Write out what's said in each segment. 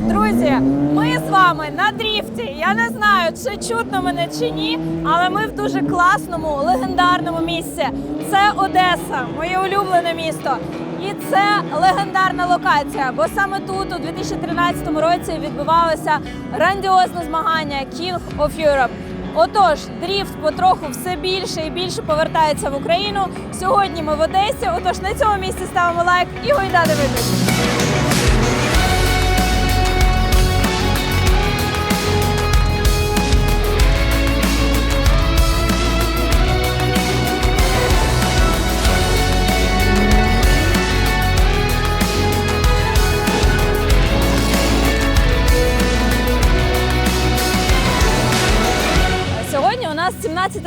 друзі, ми з вами на дріфті. Я не знаю, чи чутно мене чи ні, але ми в дуже класному, легендарному місці. Це Одеса, моє улюблене місто. І це легендарна локація, бо саме тут, у 2013 році, відбувалося грандіозне змагання King of Europe. Отож, дріфт потроху все більше і більше повертається в Україну. Сьогодні ми в Одесі. Отож, на цьому місці ставимо лайк і гойда дивитись.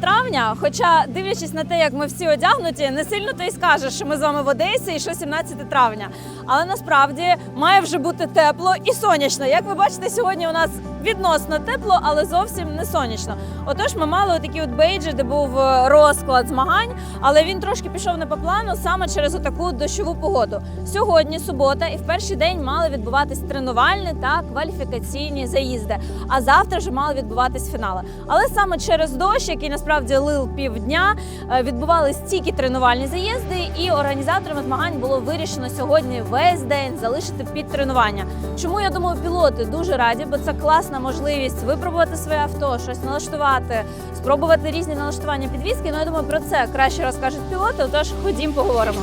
травня. Хоча, дивлячись на те, як ми всі одягнуті, не сильно то й скажеш, що ми з вами в Одесі і що 17 травня. Але насправді має вже бути тепло і сонячно. Як ви бачите, сьогодні у нас відносно тепло, але зовсім не сонячно. Отож, ми мали такі от бейджі, де був е, розклад змагань, але він трошки пішов не по плану саме через отаку дощову погоду. Сьогодні субота, і в перший день мали відбуватись тренувальні та кваліфікаційні заїзди. А завтра вже мали відбуватись фінали. Але саме через дощ, який насправді лил півдня, е, відбувались тільки тренувальні заїзди, і організаторами змагань було вирішено сьогодні весь день залишити під тренування. Чому я думаю, пілоти дуже раді, бо це класна можливість випробувати своє авто, щось налаштувати, спробувати різні налаштування підвіски. Ну я думаю, про це краще розкажуть пілоти. Отож, ходім поговоримо.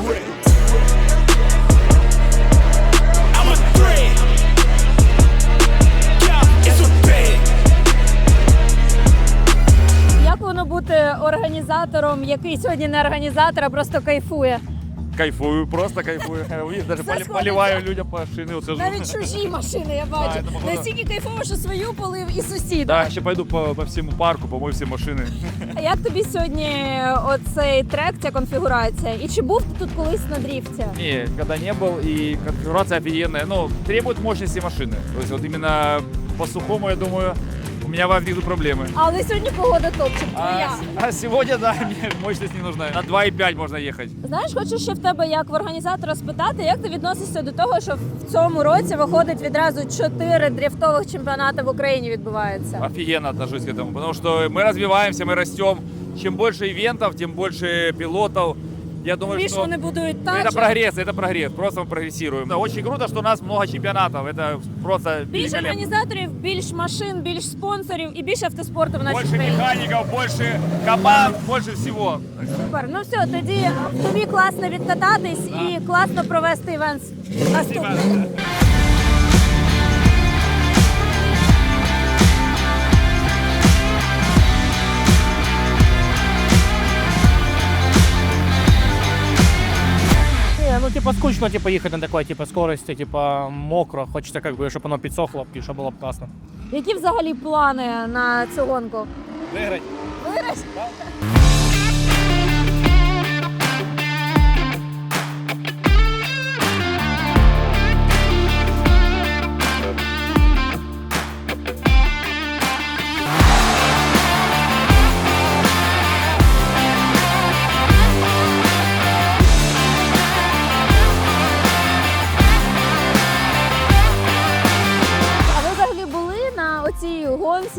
організатором, який сьогодні не організатор, а просто кайфує? Кайфую, просто кайфую. Видишь, даже Все поли- сходится. поливаю людям по шины. Вот сижу. Навіть чужі машини я бачу. А, це походу- Настільки кайфово, що свою полив і сусіда. Да, ще пойду по, по всему парку, помою всі машини. А як тобі сьогодні оцей трек, ця конфігурація? І чи був ти тут колись на дріфті? Не, когда не был, и конфигурация офигенная. Ну, требует мощности машины. То есть вот именно по сухому, я думаю, у меня возникнут проблемы. Але сьогодні погода топчик, А, твоя. а сегодня, да, мне мощность не нужна. На 2,5 можно ехать. Знаєш, хочу ще в тебе як в організатора спитати, як ти відносишся до того, що в цьому році виходить відразу чотири дріфтових чемпіонати в Україні відбуваються. Офигенно отношусь к этому, потому что мы развиваемся, мы растем. Чем больше ивентов, тем больше пилотов. Я думаю, Більше что... вони будують Ну, Это тачок. прогресс, это прогресс. Просто мы прогрессируем. Да, очень круто, что у нас много чемпионатов. Это просто Більше великолепно. організаторів, більш машин, більш спонсорів і більше автоспорту в нашій Больше країні. механиков, больше команд, больше всего. Супер. Ну все, тоді тобі класно відкататись і класно провести івент наступний. ну типа скучно типа ехать на такой типа скорости, типа мокро. Хочется как бы, чтобы оно підсохло, и чтобы было бы классно. Які взагалі плани на цю гонку? Выиграть. Виграш? А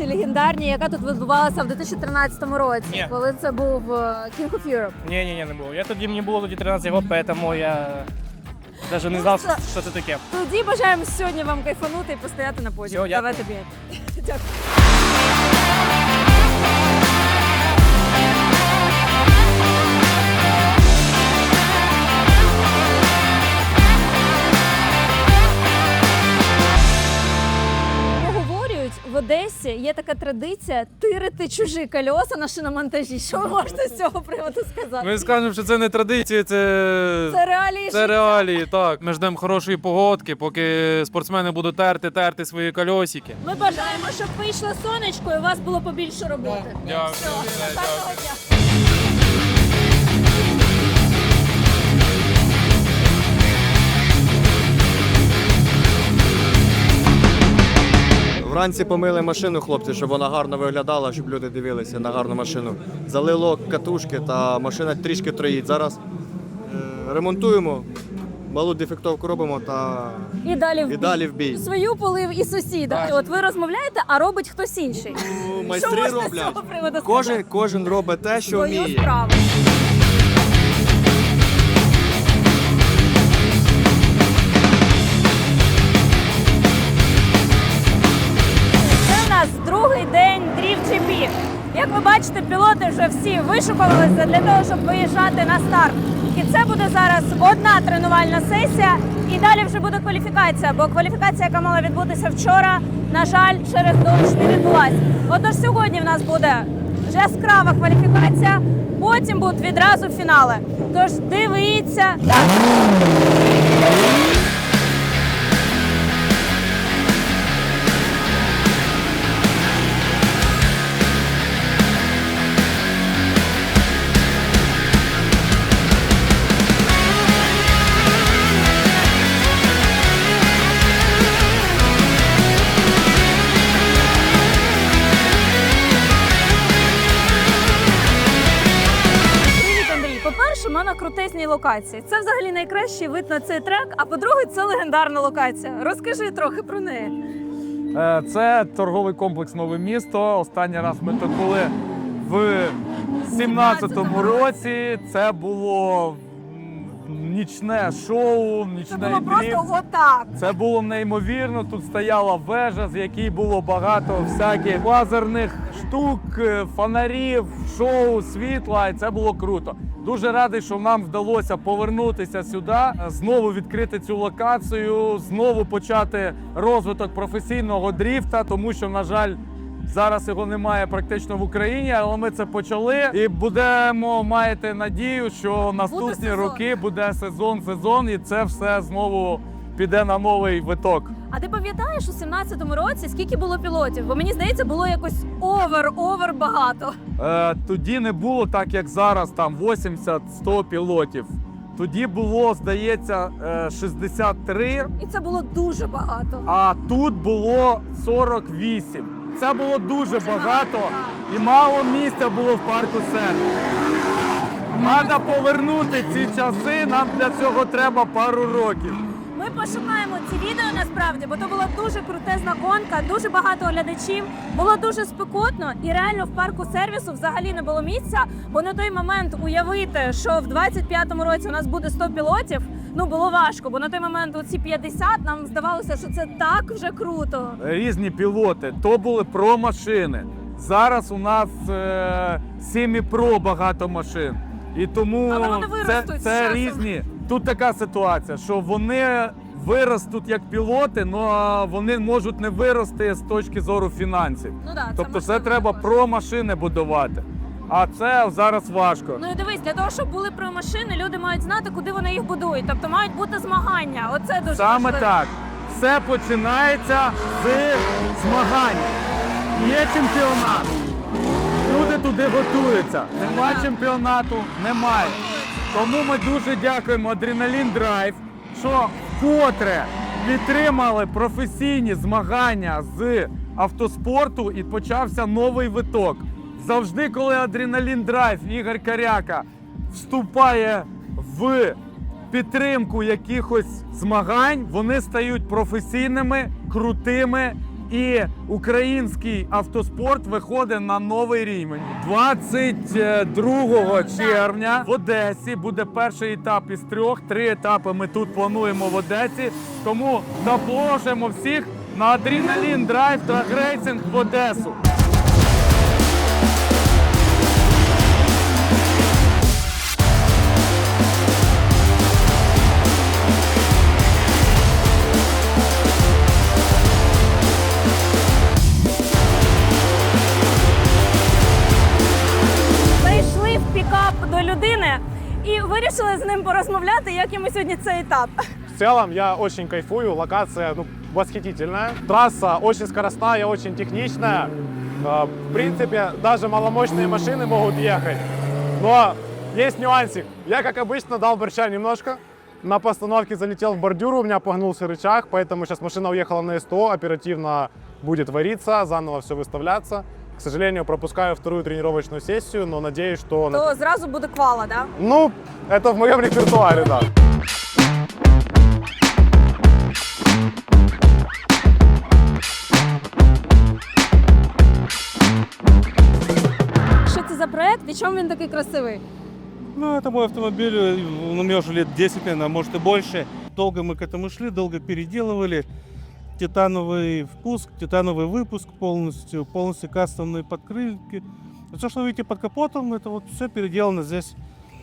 Легендарній, яка тут відбувалася в 2013 році, Ні. коли це був е, King of Europe? Ні, ні, ні, не було. Я тоді мені було тоді 13 років, тому я навіть не знав, це- що це таке. Тоді бажаємо сьогодні вам кайфанути і постояти на подіумі. Давай тобі. Дякую. Одесі є така традиція тирити чужі кольоса на шиномонтажі. Що ви можете з цього приводу сказати? Ми скажемо, що це не традиція, це, Це реалії це життя. реалії. Так, ми ждемо хорошої погодки, поки спортсмени будуть терти, терти свої кольосики. Ми бажаємо, щоб вийшло сонечко і у вас було побільше роботи. Дякую. Все, Дякую. гарного дня. Вранці помили машину, хлопці, щоб вона гарно виглядала, щоб люди дивилися на гарну машину. Залило катушки та машина трішки троїть. Зараз е, ремонтуємо, малу дефектовку робимо та І далі в і бій. далі в бій. Свою полив і сусіда. От ви розмовляєте, а робить хтось інший. Ну, Що Майстри можна з роблять. цього приводу Кожен, кожен робить те, що Свою вміє. справу. Як ви бачите, пілоти вже всі вишукувалися для того, щоб виїжджати на старт. І це буде зараз одна тренувальна сесія, і далі вже буде кваліфікація, бо кваліфікація, яка мала відбутися вчора, на жаль, через дощ не відбулася. Отож, сьогодні в нас буде яскрава кваліфікація, потім будуть відразу фінали. Тож дивіться. Локації. Це взагалі найкращий вид на цей трек. А по-друге, це легендарна локація. Розкажи трохи про неї. Е, Це торговий комплекс Нове місто. Останній раз ми тут були в 17-му році. Це було нічне шоу, Це було просто отак. Це було неймовірно. Тут стояла вежа, з якій було багато всяких лазерних штук, е, фонарів, шоу, світла. І це було круто. Дуже радий, що нам вдалося повернутися сюди, е, знову відкрити цю локацію, знову почати розвиток професійного дріфта, тому що, на жаль. Зараз його немає практично в Україні, але ми це почали і будемо маєте надію, що наступні роки буде сезон, сезон, і це все знову піде на новий виток. А ти пам'ятаєш у 17-му році, скільки було пілотів? Бо мені здається, було якось овер-овер багато. Е, тоді не було так, як зараз, там 80-100 пілотів. Тоді було, здається, е, 63, І це було дуже багато. а тут було 48. Це було дуже багато і мало місця було в парку Сен. Треба повернути ці часи. Нам для цього треба пару років. Ми пошукаємо ці відео насправді, бо то була дуже крутезна гонка, дуже багато глядачів. Було дуже спекотно, і реально в парку сервісу взагалі не було місця. Бо на той момент уявити, що в 25-му році у нас буде 100 пілотів. Ну було важко, бо на той момент оці 50 нам здавалося, що це так вже круто. різні пілоти. То були про машини. Зараз у нас е, Семі Про багато машин. І тому Але вони це, виростуть з це часом. різні. Тут така ситуація, що вони виростуть як пілоти, але вони можуть не вирости з точки зору фінансів. Ну да, тобто це можливо треба також. про машини будувати. А це зараз важко. Ну і дивись, для того, щоб були про машини, люди мають знати, куди вони їх будують. Тобто мають бути змагання. Оце дуже Саме важливо. так. Все починається з змагань. Є чемпіонат. Люди туди готуються. Нема чемпіонату, немає. Тому ми дуже дякуємо Адреналін Драйв, що вкотре підтримали професійні змагання з автоспорту і почався новий виток. Завжди, коли Адреналін Драйв Ігор Каряка вступає в підтримку якихось змагань, вони стають професійними, крутими. І український автоспорт виходить на новий рівень. 22 червня в Одесі буде перший етап із трьох. Три етапи ми тут плануємо в Одесі. Тому запрошуємо всіх на адреналін драйв та грейсинг в Одесу. ним порозмовляти, як йому сьогодні цей етап. В целом я очень кайфую, локация ну, восхитительная. Трасса очень скоростная, очень техничная. Э, В принципе, даже маломощные машины могут ехать. Но есть нюансик. Я, как обычно, дал борща немножко. На постановке залетел в бордюр, у меня погнулся рычаг, поэтому сейчас машина уехала на СТО, оперативно будет вариться, заново все выставляться. К сожалению, пропускаю вторую тренировочную сессию, но надеюсь, что... То сразу будет квала, да? Ну, это в моем репертуаре, да. Что это за проект і чому він такий красивий? Ну, это мой автомобиль, он у меня уже лет 10, наверное, может и больше. Долго мы к этому шли, долго переделывали Титановый впуск, титановый выпуск полностью, полностью кастомные подкрылки. Все, что вы видите под капотом, это вот все переделано здесь.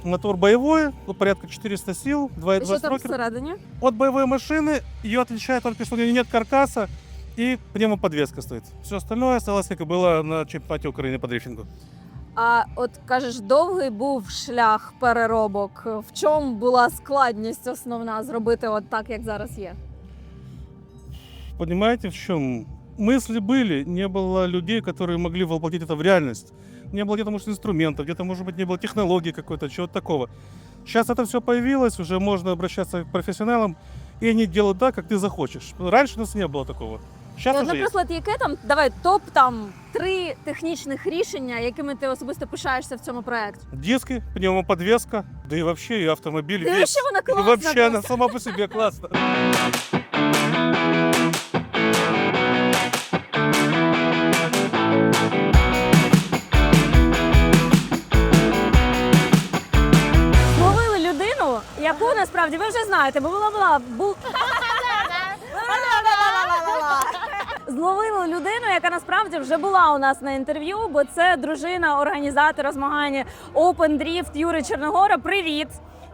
Мотор боевой, ну, порядка 400 сил, 2,2 І що там строкер. всередині? От боевой машины ее отличает только, что у нее нет каркаса и пневмоподвеска стоит. Все остальное осталось, как и было на чемпионате Украины по дрифтингу. А от кажеш, довгий був шлях переробок. В чому була складність основна зробити от так, як зараз є? Понимаете, в чем? Мысли были, не было людей, которые могли воплотить это в реальность. Не было где-то, может, инструментов, где-то, может быть, не было технологий какой-то, чего-то такого. Сейчас это все появилось, уже можно обращаться к профессионалам, и они делают так, как ты захочешь. Раньше у нас не было такого. Сейчас От, уже есть. наприклад, яке там давай топ там три технічних рішення, якими ти особисто пишаєшся в цьому проєкті? Диски, пневмоподвеска, да и вообще, и автомобиль Ти весь. ще вона И класна. вообще она просто. сама по себе классно. яку насправді ви вже знаєте, бо була була бу... Зловили людину, яка насправді вже була у нас на інтерв'ю, бо це дружина організатора змагання Open Drift Юри Чорногора. Привіт!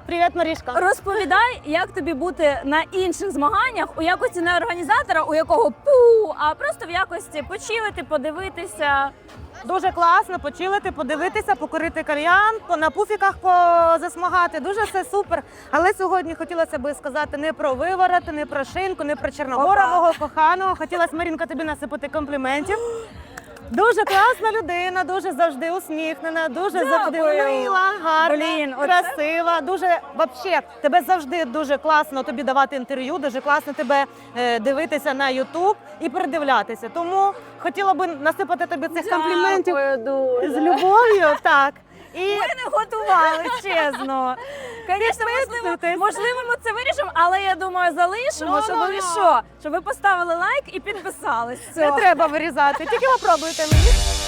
Привіт, Марішка. Розповідай, як тобі бути на інших змаганнях у якості не організатора, у якого пу, а просто в якості почилити, подивитися. Дуже класно почилити, подивитися, покорити кальян, на пуфіках позасмагати. Дуже все супер. Але сьогодні хотілося би сказати не про вивороти, не про шинку, не про чорногорового коханого. Хотілося, Марінка, тобі насипати компліментів. Дуже класна людина, дуже завжди усміхнена, дуже завжди мила, гарна, Блін, оце- красива. Дуже вообще тебе завжди дуже класно тобі давати інтерв'ю, дуже класно тебе е, дивитися на Ютуб і передивлятися. Тому хотіла би насипати тобі цих компліментів Дякую дуже. з любов'ю. Так. І Ми не готували, чесно. Звісно, можливо, можливо, ми це вирішимо, але я думаю, залишимо, No, щоб no, ви ну. що? Щоб ви поставили лайк і підписались. не треба вирізати. Тільки попробуйте мені.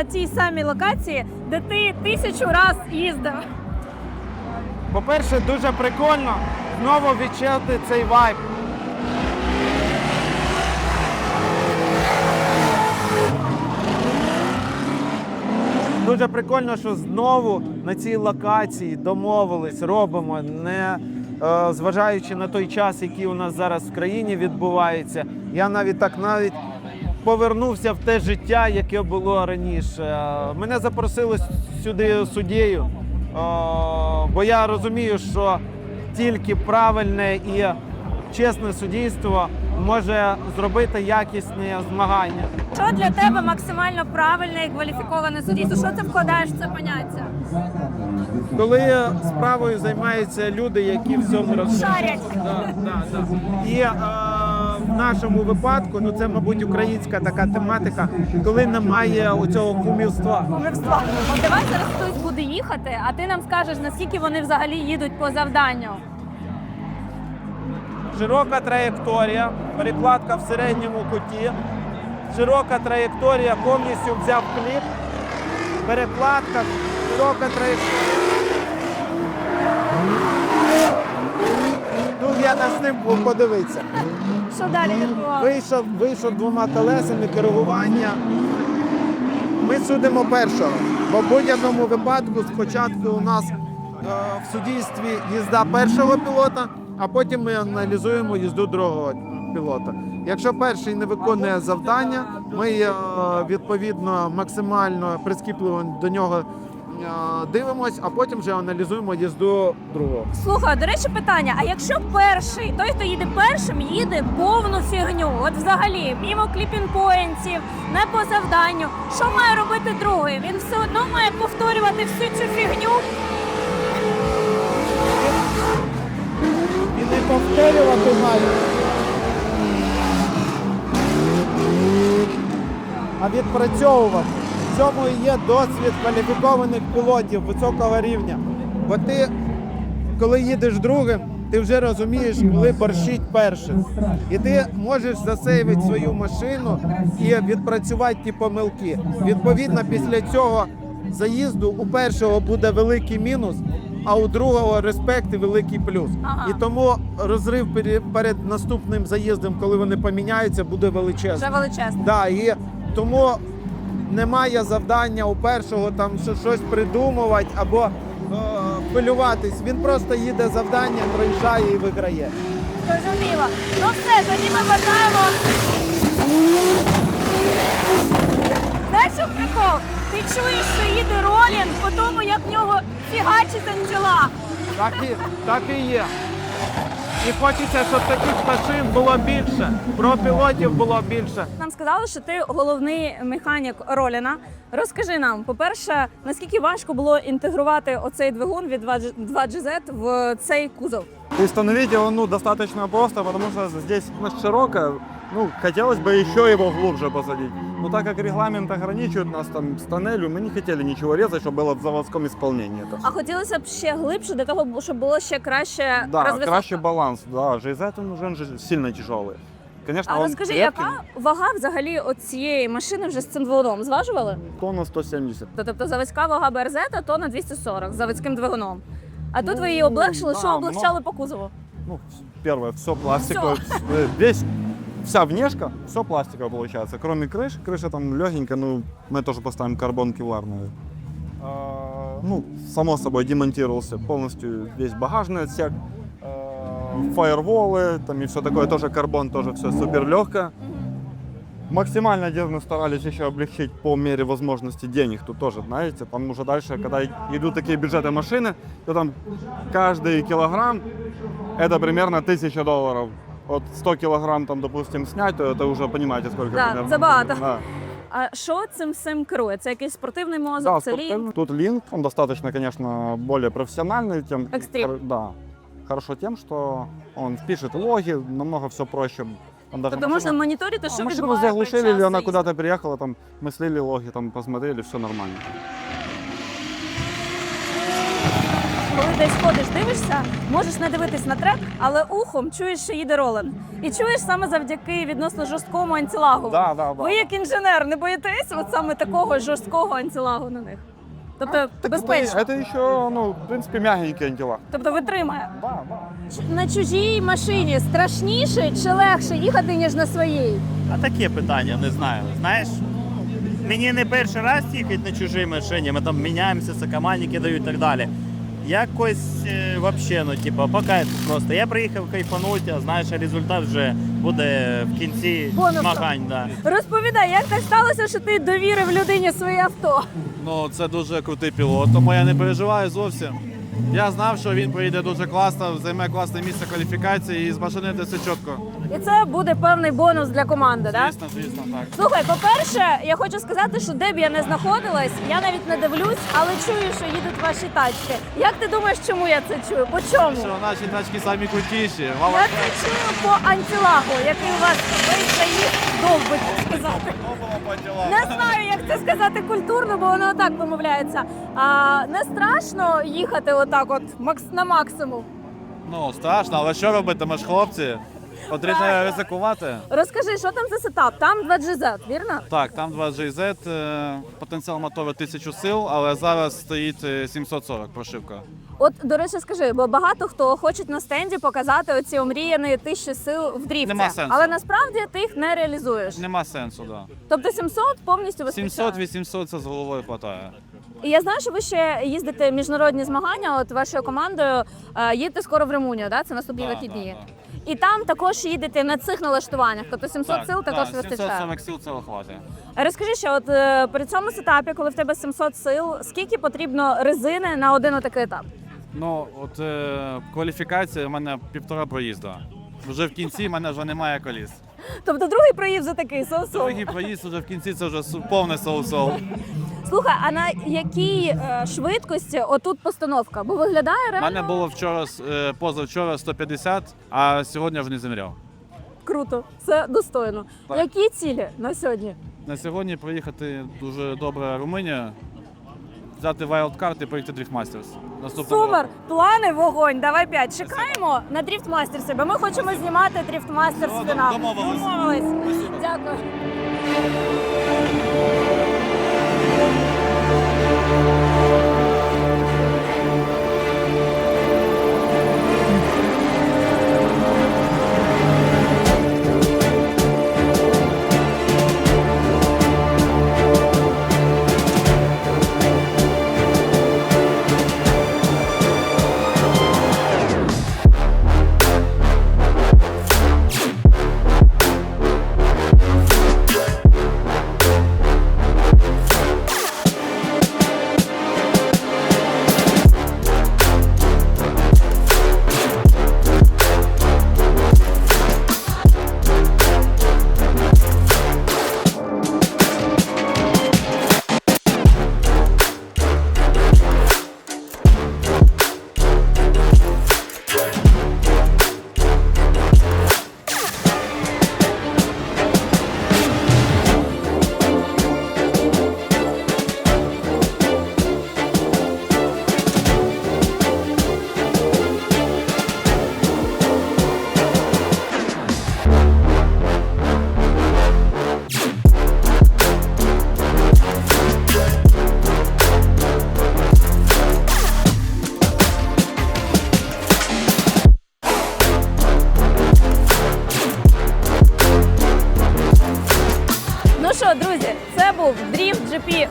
На тій самій локації, де ти тисячу раз їздив? По-перше, дуже прикольно знову відчути цей вайб. Дуже прикольно, що знову на цій локації домовились, робимо, не е, зважаючи на той час, який у нас зараз в країні відбувається. Я навіть так навіть повернувся в те життя, яке було раніше. Мене запросили сюди суддєю, бо я розумію, що тільки правильне і чесне суддівство може зробити якісне змагання. Що для тебе максимально правильне і кваліфіковане суддівство? Що це вкладаєш в це поняття? Коли справою займаються люди, які в цьому розуміють. Шарять. Да, да, да. І е, нашому випадку, ну це, мабуть, українська така тематика, коли немає оцього кумівства. Кумівства. От давай зараз хтось буде їхати, а ти нам скажеш, наскільки вони взагалі їдуть по завданню. Широка траєкторія, перекладка в середньому куті. Широка траєкторія повністю взяв кліп. Перекладка, широка траєкторія. Тут я на сним подивитися. Що далі відбувалося? Вийшов, вийшов двома колесами керування. Ми судимо першого. Бо в будь-якому випадку спочатку у нас е, в суддівстві їзда першого пілота, а потім ми аналізуємо їзду другого пілота. Якщо перший не виконує завдання, ми е, відповідно максимально прискіпливо до нього дивимось, а потім вже аналізуємо їзду другого. Слухай, до речі, питання: а якщо перший, той, хто їде першим, їде повну фігню, от взагалі, мімо кліпінг-поінтів, не по завданню, що має робити другий? Він все одно має повторювати всю цю фігню. І не повторювати має. А відпрацьовувати. Цьому і є досвід кваліфікованих пілотів високого рівня. Бо ти, коли їдеш другим, ти вже розумієш, коли борщить першим. І ти можеш засейвити свою машину і відпрацювати ті помилки. Відповідно, після цього заїзду у першого буде великий мінус, а у другого респект і великий плюс. Ага. І тому розрив перед наступним заїздом, коли вони поміняються, буде величезним. Вже величезно. Да, і тому немає завдання у першого там що- щось придумувати або е, хвилюватись. Він просто їде завдання, проїжджає і виграє. Зрозуміло. Ну все, тоді ми бажаємо. Знаєш, що прикол? Ти чуєш, що їде Ролін по тому, як в нього фігачить антила. Так і, так і є. І хочеться, щоб таких пташин було більше, про пілотів було більше. Нам сказали, що ти головний механік Роліна. Розкажи нам, по-перше, наскільки важко було інтегрувати оцей двигун від 2GZ в цей кузов? Установить его ну, достаточно просто, потому что здесь ну, широко. Ну, хотелось бы еще его глубже посадить. Но так как регламент ограничивает нас там с тоннелю, мы не хотели ничего резать, чтобы было в заводском исполнении. Это. А хотілося б ще глибше для того, щоб було ще краще Да, розв'язати. краще баланс. Да, ЖЗ он уже же сильно тяжелый. Конечно, А он розкажи, крепкий, яка вага взагалі от цієї машини вже з цим двигуном? Зважували? тонна 170. Тобто заводська вага БРЗ то на 240 з заводським двигуном. А тут ви її облегшили, да, що облегчали по кузову? Ну, первое, все пластиковое. Э, Весь, вся внешка, все пластиковое получается. Кроме крыши. Крыша там легенькая, ну, мы тоже поставим карбон кевларную. А, Ну, само собой, демонтировался полностью весь багажный отсек. А, Фаерволы, там и все такое, тоже карбон, тоже все супер легкое. Максимально где мы старались еще облегчить по мере возможности денег тут тоже, знаете, потому что дальше, когда идут такие бюджеты машины, то там каждый килограмм это примерно 1000 долларов. Вот 100 килограмм там, допустим, снять, то это уже понимаете, сколько Да, примерно. забагато. Да. А що цим всім керує? Це якийсь спортивний мозок, Да, це лінь? спортивный. Тут линк, он достаточно, конечно, более профессиональный. Тем, Экстрим. хор- да. Хорошо тем, что он пишет логи, намного все проще. Тобто можна моніторити, що машину відбувається заглушили, или она куда-то приехала, там мы слили логи, там посмотрели, все нормально. Коли десь ходиш, дивишся, можеш не дивитись на трек, але ухом чуєш, що їде ролен. І чуєш саме завдяки відносно жорсткому антилагу. Да, да, да. Ви як інженер не боїтесь от саме такого жорсткого антилагу на них? Тобто безпечно. Это еще, ну, в принципе, мягенький антилаг. Тобто витримає. Да, да. На чужій машині страшніше чи легше їхати, ніж на своїй? А таке питання, не знаю. Знаєш, мені не перший раз їхати на чужій машині, ми там міняємося, сокомальники дають і так далі. Якось е, вообще, ну, типу, по кайфу просто. Я приїхав кайфануть, а знаєш, результат вже буде в кінці Бонусом. змагань. Да. Розповідай, як так сталося, що ти довірив людині своє авто? Ну, це дуже крутий пілот, тому я не переживаю зовсім. Я знав, що він поїде дуже класно, займе класне місце кваліфікації і з машини це все чітко. І це буде певний бонус для команди, так? Звісно, звісно, так. Слухай, по-перше, я хочу сказати, що де б я не знаходилась, я навіть не дивлюсь, але чую, що їдуть ваші тачки. Як ти думаєш, чому я це чую? По чому? Що наші тачки самі крутіші. Я це чую по антилагу, який у вас весь заїзд довбить сказати. Не знаю, як це сказати культурно, бо воно отак вимовляється. А не страшно їхати отак, от макс- на максимум. Ну, страшно, але що робити? Ми ж хлопці. Потрібно ризикувати. Розкажи, що там за сетап? Там 2 GZ, вірно? Так, там 2 GZ, е, потенціал мотора 1000 сил, але зараз стоїть е, 740 прошивка. От, до речі, скажи, бо багато хто хочуть на стенді показати оці омріяні тисячі сил в дріфті. Нема сенсу. Але насправді ти їх не реалізуєш. Нема сенсу, да. Тобто 700 повністю вистачає. 700-800 це з головою хватає. І я знаю, що ви ще їздите в міжнародні змагання. От вашою командою е, їдете скоро в Румунію, да? Це наступні Да, вихідні. да, І там також їдете на цих налаштуваннях, тобто 700 сил також вистачає. сил цього хватає. Розкажи ще, от е, при цьому сетапі, коли в тебе 700 сил, скільки потрібно резини на один отакий етап? Ну, от е, кваліфікація в мене півтора проїзду. Вже в кінці в мене вже немає коліс. Тобто другий проїзд вже такий соусов. Другий проїзд вже в кінці це вже су- повне соусол. Слухай, а на якій е, швидкості отут постановка? Бо виглядає У реально мене було вчора, е, позавчора 150, а сьогодні вже не заміряв. круто, це достойно. Так. Які цілі на сьогодні? На сьогодні проїхати дуже добре Румунія, взяти вайлдкарт і поїхати Masters. Наступного Супер! року. Плани вогонь. Давай п'ять. Чекаємо на Дріфт Мастерсі, бо ми хочемо знімати Дріфт Мастерс фінал. домовились. Домовились. Дякую.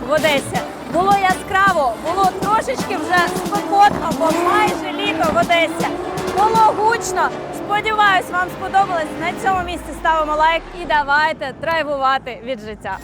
В Одесі. Було яскраво, було трошечки вже спекотно, бо майже літо в Одесі. Було гучно. Сподіваюсь, вам сподобалось. На цьому місці ставимо лайк і давайте драйвувати від життя.